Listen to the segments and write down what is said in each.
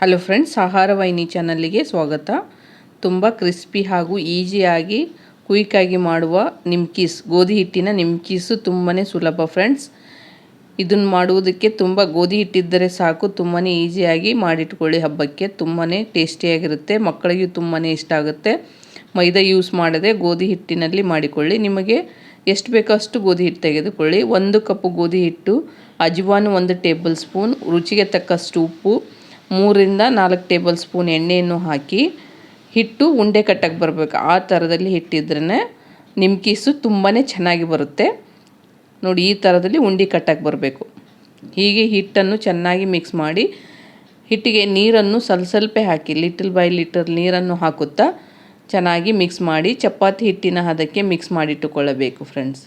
Hello friends, ಆಹಾರ ವಾಹಿನಿ ಚಾನಲ್ಲಿಗೆ ಸ್ವಾಗತ. ತುಂಬ ಕ್ರಿಸ್ಪಿ ಹಾಗೂ ಈಸಿಯಾಗಿ, ಕ್ವಿಕ್ಕಾಗಿ ಮಾಡುವ ನಿಮ್ಕೀಸ್, ಗೋಧಿ ಹಿಟ್ಟಿನ ನಿಮ್ಕೀಸು ತುಂಬಾ ಸುಲಭ ಫ್ರೆಂಡ್ಸ್. ಇದನ್ನು ಮಾಡುವುದಕ್ಕೆ ತುಂಬ ಗೋಧಿ ಹಿಟ್ಟಿದ್ದರೆ ಸಾಕು ತುಂಬಾ ಈಸಿಯಾಗಿ ಮಾಡಿಟ್ಕೊಳ್ಳಿ. ಹಬ್ಬಕ್ಕೆ ತುಂಬಾ ಟೇಸ್ಟಿಯಾಗಿರುತ್ತೆ, ಮಕ್ಕಳಿಗೂ ತುಂಬಾ ಇಷ್ಟ ಆಗುತ್ತೆ. ಮೈದಾ ಯೂಸ್ ಮಾಡದೆ ಗೋಧಿ ಹಿಟ್ಟಿನಲ್ಲಿ ಮಾಡಿಕೊಳ್ಳಿ. ನಿಮಗೆ ಎಷ್ಟು ಬೇಕೋ ಅಷ್ಟು ಗೋಧಿ ಹಿಟ್ಟು ತೆಗೆದುಕೊಳ್ಳಿ. ಒಂದು ಕಪ್ಪು ಗೋಧಿ ಹಿಟ್ಟು, ಅಜ್ವಾನು ಒಂದು ಟೇಬಲ್ ಸ್ಪೂನ್, ರುಚಿಗೆ ತಕ್ಕಷ್ಟು ಉಪ್ಪು ಮೂರಿಂದ ನಾಲ್ಕು ಟೇಬಲ್ ಸ್ಪೂನ್ ಎಣ್ಣೆಯನ್ನು ಹಾಕಿ ಹಿಟ್ಟು ಉಂಡೆ ಕಟ್ಟಕ್ಕೆ ಬರಬೇಕು. ಆ ಥರದಲ್ಲಿ ಹಿಟ್ಟಿದ್ರೇ ನಿಮ್ಕೀಸು ತುಂಬಾ ಚೆನ್ನಾಗಿ ಬರುತ್ತೆ. ನೋಡಿ, ಈ ಥರದಲ್ಲಿ ಉಂಡೆ ಕಟ್ಟಕ್ಕೆ ಬರಬೇಕು. ಹೀಗೆ ಹಿಟ್ಟನ್ನು ಚೆನ್ನಾಗಿ ಮಿಕ್ಸ್ ಮಾಡಿ ಹಿಟ್ಟಿಗೆ ನೀರನ್ನು ಸ್ವಲ್ಪ ಸ್ವಲ್ಪ ಹಾಕಿ, ಲಿಟಲ್ ಬೈ ಲೀಟರ್ ನೀರನ್ನು ಹಾಕುತ್ತಾ ಚೆನ್ನಾಗಿ ಮಿಕ್ಸ್ ಮಾಡಿ ಚಪಾತಿ ಹಿಟ್ಟಿನ ಹದಕ್ಕೆ ಮಿಕ್ಸ್ ಮಾಡಿಟ್ಟುಕೊಳ್ಳಬೇಕು ಫ್ರೆಂಡ್ಸ್.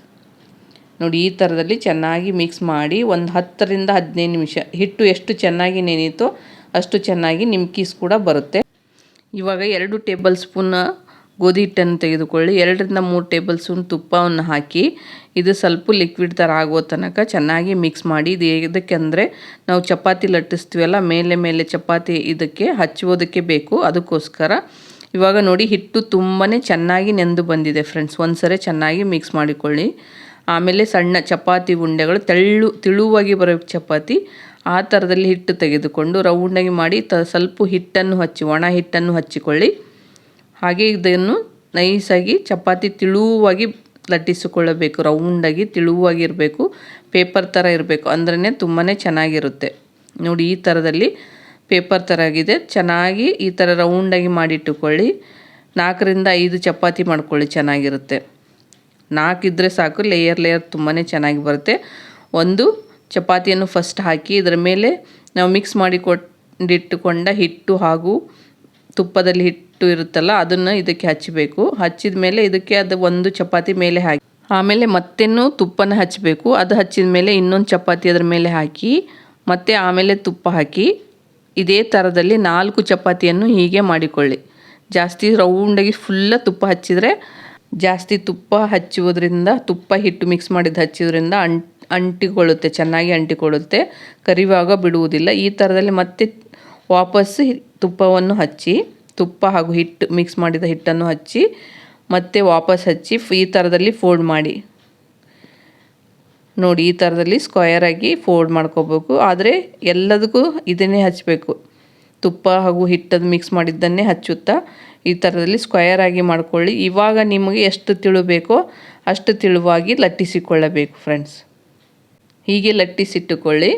ನೋಡಿ, ಈ ಥರದಲ್ಲಿ ಚೆನ್ನಾಗಿ ಮಿಕ್ಸ್ ಮಾಡಿ ಒಂದು ಹತ್ತರಿಂದ ಹದಿನೈದು ನಿಮಿಷ ಹಿಟ್ಟು ಎಷ್ಟು ಚೆನ್ನಾಗಿ ನೆನೀತೋ ಅಷ್ಟು ಚೆನ್ನಾಗಿ ನಿಮ್ಕೀಸ್ ಕೂಡ ಬರುತ್ತೆ. ಇವಾಗ ಎರಡು ಟೇಬಲ್ ಸ್ಪೂನ್ ಗೋಧಿ ಹಿಟ್ಟನ್ನು ತೆಗೆದುಕೊಳ್ಳಿ. ಎರಡರಿಂದ ಮೂರು ಟೇಬಲ್ ಸ್ಪೂನ್ ತುಪ್ಪವನ್ನು ಹಾಕಿ ಇದು ಸ್ವಲ್ಪ ಲಿಕ್ವಿಡ್ ಥರ ಆಗೋ ತನಕ ಚೆನ್ನಾಗಿ ಮಿಕ್ಸ್ ಮಾಡಿ. ಇದು ಇದಕ್ಕೆ ಅಂದರೆ ನಾವು ಚಪಾತಿ ಲಟ್ಟಿಸ್ತೀವಲ್ಲ ಮೇಲೆ ಮೇಲೆ ಚಪಾತಿ ಇದಕ್ಕೆ ಹಚ್ಚುವುದಕ್ಕೆ ಬೇಕು. ಅದಕ್ಕೋಸ್ಕರ ಇವಾಗ ನೋಡಿ, ಹಿಟ್ಟು ತುಂಬಾ ಚೆನ್ನಾಗಿ ನೆಂದು ಬಂದಿದೆ ಫ್ರೆಂಡ್ಸ್ ಒಂದ್ಸರಿ ಚೆನ್ನಾಗಿ ಮಿಕ್ಸ್ ಮಾಡಿಕೊಳ್ಳಿ. ಆಮೇಲೆ ಸಣ್ಣ ಚಪಾತಿ ಉಂಡೆಗಳು ತೆಳ್ಳು, ತಿಳುವಾಗಿ ಬರೋ ಚಪಾತಿ ಆ ಥರದಲ್ಲಿ ಹಿಟ್ಟು ತೆಗೆದುಕೊಂಡು ರೌಂಡಾಗಿ ಮಾಡಿ ತ ಸ್ವಲ್ಪ ಹಿಟ್ಟನ್ನು ಹಚ್ಚಿ, ಒಣ ಹಿಟ್ಟನ್ನು ಹಚ್ಚಿಕೊಳ್ಳಿ. ಹಾಗೆ ಇದನ್ನು ನೈಸಾಗಿ ಚಪಾತಿ ತಿಳುವಾಗಿ ಲಟ್ಟಿಸಿಕೊಳ್ಳಬೇಕು. ರೌಂಡಾಗಿ ತಿಳುವಾಗಿರಬೇಕು. ಪೇಪರ್ ಥರ ಇರಬೇಕು. ಅಂದ್ರೇ ತುಂಬಾ ಚೆನ್ನಾಗಿರುತ್ತೆ. ನೋಡಿ, ಈ ಥರದಲ್ಲಿ ಪೇಪರ್ ಥರ ಆಗಿದೆ. ಚೆನ್ನಾಗಿ ಈ ಥರ ರೌಂಡಾಗಿ ಮಾಡಿಟ್ಟುಕೊಳ್ಳಿ. ನಾಲ್ಕರಿಂದ ಐದು ಚಪಾತಿ ಮಾಡ್ಕೊಳ್ಳಿ, ಚೆನ್ನಾಗಿರುತ್ತೆ. ನಾಲ್ಕಿದ್ರೆ ಸಾಕು, ಲೇಯರ್ ಲೇಯರ್ ತುಂಬಾ ಚೆನ್ನಾಗಿ ಬರುತ್ತೆ. ಒಂದು ಚಪಾತಿಯನ್ನು ಫಸ್ಟ್ ಹಾಕಿ ಇದರ ಮೇಲೆ ನಾವು ಮಿಕ್ಸ್ ಮಾಡಿ ಕೊಟ್ಟಿಟ್ಟುಕೊಂಡ ಹಿಟ್ಟು ಹಾಗೂ ತುಪ್ಪದಲ್ಲಿ ಹಿಟ್ಟು ಇರುತ್ತಲ್ಲ ಅದನ್ನು ಇದಕ್ಕೆ ಹಚ್ಚಬೇಕು. ಹಚ್ಚಿದ ಮೇಲೆ ಇದಕ್ಕೆ ಅದು ಒಂದು ಚಪಾತಿ ಮೇಲೆ ಹಾಕಿ, ಆಮೇಲೆ ಮತ್ತೆನೂ ತುಪ್ಪನ ಹಚ್ಚಬೇಕು. ಅದು ಹಚ್ಚಿದ ಮೇಲೆ ಇನ್ನೊಂದು ಚಪಾತಿ ಅದರ ಮೇಲೆ ಹಾಕಿ, ಮತ್ತೆ ಆಮೇಲೆ ತುಪ್ಪ ಹಾಕಿ, ಇದೇ ಥರದಲ್ಲಿ ನಾಲ್ಕು ಚಪಾತಿಯನ್ನು ಹೀಗೆ ಮಾಡಿಕೊಳ್ಳಿ. ಜಾಸ್ತಿ ರೌಂಡಾಗಿ ಫುಲ್ಲ ತುಪ್ಪ ಹಚ್ಚಿದರೆ ಜಾಸ್ತಿ ತುಪ್ಪ ಹಚ್ಚುವುದರಿಂದ, ತುಪ್ಪ ಹಿಟ್ಟು ಮಿಕ್ಸ್ ಮಾಡಿದ್ದು ಹಚ್ಚೋದ್ರಿಂದ ಅಂಟ್ ಅಂಟಿಕೊಳ್ಳುತ್ತೆ, ಚೆನ್ನಾಗಿ ಅಂಟಿಕೊಳ್ಳುತ್ತೆ, ಕರಿವಾಗ ಬಿಡುವುದಿಲ್ಲ. ಈ ಥರದಲ್ಲಿ ಮತ್ತೆ ವಾಪಸ್ಸು ತುಪ್ಪವನ್ನು ಹಚ್ಚಿ, ತುಪ್ಪ ಹಾಗೂ ಹಿಟ್ಟು ಮಿಕ್ಸ್ ಮಾಡಿದ ಹಿಟ್ಟನ್ನು ಹಚ್ಚಿ, ಮತ್ತೆ ವಾಪಸ್ ಹಚ್ಚಿ, ಈ ಥರದಲ್ಲಿ ಫೋಲ್ಡ್ ಮಾಡಿ. ನೋಡಿ, ಈ ಥರದಲ್ಲಿ ಸ್ಕ್ವಯರಾಗಿ ಫೋಲ್ಡ್ ಮಾಡ್ಕೋಬೇಕು. ಆದರೆ ಎಲ್ಲದಕ್ಕೂ ಇದನ್ನೇ ಹಚ್ಚಬೇಕು ತುಪ್ಪ ಹಾಗೂ ಹಿಟ್ಟನ್ನು ಮಿಕ್ಸ್ ಮಾಡಿದ್ದನ್ನೇ ಹಚ್ಚುತ್ತಾ, ಈ ಥರದಲ್ಲಿ ಸ್ಕ್ವಯರ್ ಆಗಿ ಮಾಡಿಕೊಳ್ಳಿ. ಇವಾಗ ನಿಮಗೆ ಎಷ್ಟು ತಿಳು ಬೇಕೋ ಅಷ್ಟು ತಿಳುವಾಗಿ ಲಟ್ಟಿಸಿಕೊಳ್ಳಬೇಕು ಫ್ರೆಂಡ್ಸ್ ಹೀಗೆ ಲಟ್ಟಿಸಿಟ್ಟುಕೊಳ್ಳಿ.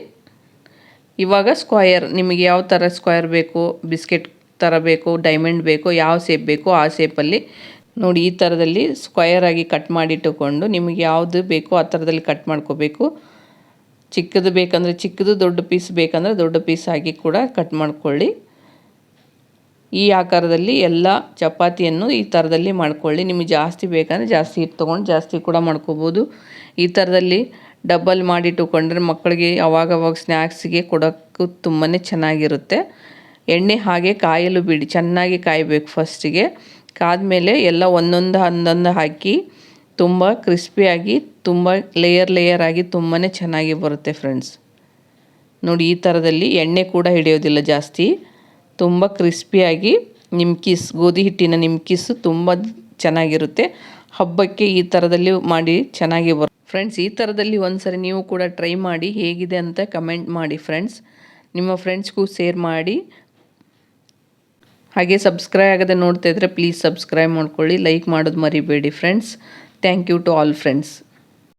ಇವಾಗ ಸ್ಕ್ವಯರ್, ನಿಮಗೆ ಯಾವ ಥರ ಸ್ಕ್ವಯರ್ ಬೇಕು, ಬಿಸ್ಕೆಟ್ ಥರ ಬೇಕು, ಡೈಮಂಡ್ ಬೇಕು, ಯಾವ ಸೇಪ್ ಬೇಕು, ಆ ಸೇಪಲ್ಲಿ ನೋಡಿ, ಈ ಥರದಲ್ಲಿ ಸ್ಕ್ವಯರ್ ಆಗಿ ಕಟ್ ಮಾಡಿಟ್ಟುಕೊಂಡು ನಿಮಗೆ ಯಾವುದು ಬೇಕೋ ಆ ಥರದಲ್ಲಿ ಕಟ್ ಮಾಡ್ಕೋಬೇಕು. ಚಿಕ್ಕದು ಬೇಕಂದರೆ ಚಿಕ್ಕದು, ದೊಡ್ಡ ಪೀಸ್ ಬೇಕಂದರೆ ದೊಡ್ಡ ಪೀಸ್ ಆಗಿ ಕೂಡ ಕಟ್ ಮಾಡ್ಕೊಳ್ಳಿ. ಈ ಆಕಾರದಲ್ಲಿ ಎಲ್ಲ ಚಪಾತಿಯನ್ನು ಈ ಥರದಲ್ಲಿ ಮಾಡ್ಕೊಳ್ಳಿ. ನಿಮಗೆ ಜಾಸ್ತಿ ಬೇಕಂದರೆ ಜಾಸ್ತಿ ಹಿಟ್ಟು ತೊಗೊಂಡು ಜಾಸ್ತಿ ಕೂಡ ಮಾಡ್ಕೋಬೋದು. ಈ ಥರದಲ್ಲಿ ಡಬ್ಬಲ್ ಮಾಡಿಟ್ಟುಕೊಂಡ್ರೆ ಮಕ್ಕಳಿಗೆ ಅವಾಗವಾಗ ಸ್ನ್ಯಾಕ್ಸ್ಗೆ ಕೊಡೋಕ್ಕೂ ತುಂಬಾ ಚೆನ್ನಾಗಿರುತ್ತೆ. ಎಣ್ಣೆ ಹಾಗೆ ಕಾಯಲು ಬಿಡಿ, ಚೆನ್ನಾಗಿ ಕಾಯಬೇಕು ಫಸ್ಟಿಗೆ. ಕಾದ್ಮೇಲೆ ಎಲ್ಲ ಒಂದೊಂದು ಒಂದೊಂದು ಹಾಕಿ ತುಂಬ ಕ್ರಿಸ್ಪಿಯಾಗಿ, ತುಂಬ ಲೇಯರ್ ಲೇಯರ್ ಆಗಿ ತುಂಬಾ ಚೆನ್ನಾಗಿ ಬರುತ್ತೆ ಫ್ರೆಂಡ್ಸ್. ನೋಡಿ ಈ ಥರದಲ್ಲಿ ಎಣ್ಣೆ ಕೂಡ ಹಿಡಿಯೋದಿಲ್ಲ ಜಾಸ್ತಿ. ತುಂಬ ಕ್ರಿಸ್ಪಿಯಾಗಿ ನಿಮ್ಕೀಸ್ ಗೋಧಿ ಹಿಟ್ಟಿನ ನಿಮ್ಕೀಸ್ ತುಂಬ ಚೆನ್ನಾಗಿರುತ್ತೆ. ಹಬ್ಬಕ್ಕೆ ಈ ಥರದಲ್ಲಿ ಮಾಡಿ ಚೆನ್ನಾಗಿ ಬರ್ ಫ್ರೆಂಡ್ಸ್ ಈ ಥರದಲ್ಲಿ ಒಂದ್ಸರಿ ನೀವು ಕೂಡ ಟ್ರೈ ಮಾಡಿ ಹೇಗಿದೆ ಅಂತ ಕಮೆಂಟ್ ಮಾಡಿ ಫ್ರೆಂಡ್ಸ್ ನಿಮ್ಮ ಫ್ರೆಂಡ್ಸ್ಗೂ ಶೇರ್ ಮಾಡಿ. ಹಾಗೆ ಸಬ್ಸ್ಕ್ರೈಬ್ ಆಗದೆ ನೋಡ್ತಾ ಇದ್ದರೆ ಪ್ಲೀಸ್ ಸಬ್ಸ್ಕ್ರೈಬ್ ಮಾಡ್ಕೊಳ್ಳಿ ಲೈಕ್ ಮಾಡೋದು ಮರಿಬೇಡಿ friends thank you to all friends